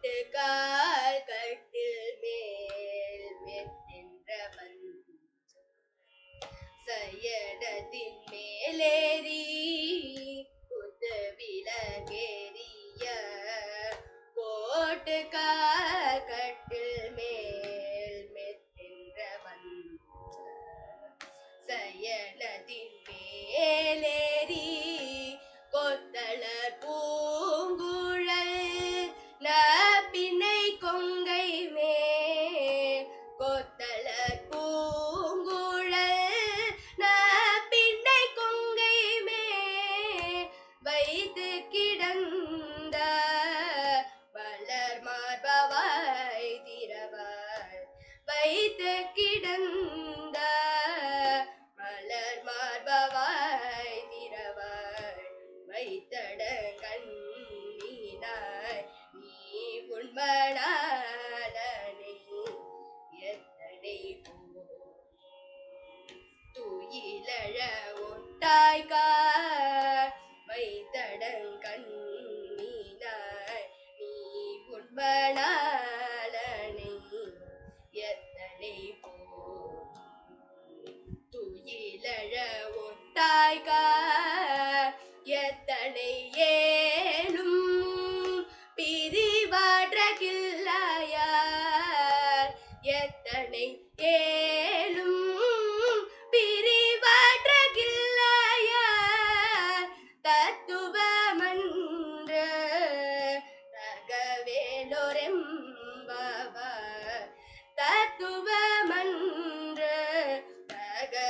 போட்டு கால் கட்டில் மேல் மெத்தின்ற சயடத்தின் மேலேறி குத்து விலகேறிய போட்டு கால் கட்டில் மேல் மெத்தின்ற சயடத்தின் வைத்து கிடந்த மலர் மார்பவாய் திரவாய் வைத்தட கண்ணீனாய் நீ உண்மனாலனை எத்தனை துயிலழ ஒட்டாய்கார் வைத்தடங்கண்ணீனாய் நீ உண்மனாலனை விட்டாய்க எத்தனை ஏழும் பிரிவாற்றகில்லாயார்? எத்தனை ஏழும் பிரிவாற்றகில்லாயார்? தத்துவமன்று ரகவேலோரெம்பவர். தத்துவமன்று ரக